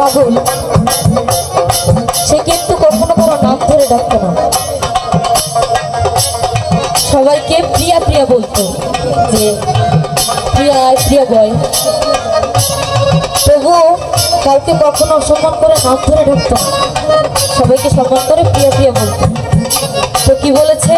পাগল। সে কিন্তু কখনো কোনো নাম ধরে ডাকতো না? সবাইকে প্রিয়া প্রিয়া বলতো যে, প্রিয়া প্রিয়া বয়। তবুও কাউকে কখনো অসম্মান করে নাম ধরে ঢুকতো সবাইকে সম্মান করে প্রিয়া প্রিয়া বলতো। তো কি বলেছে?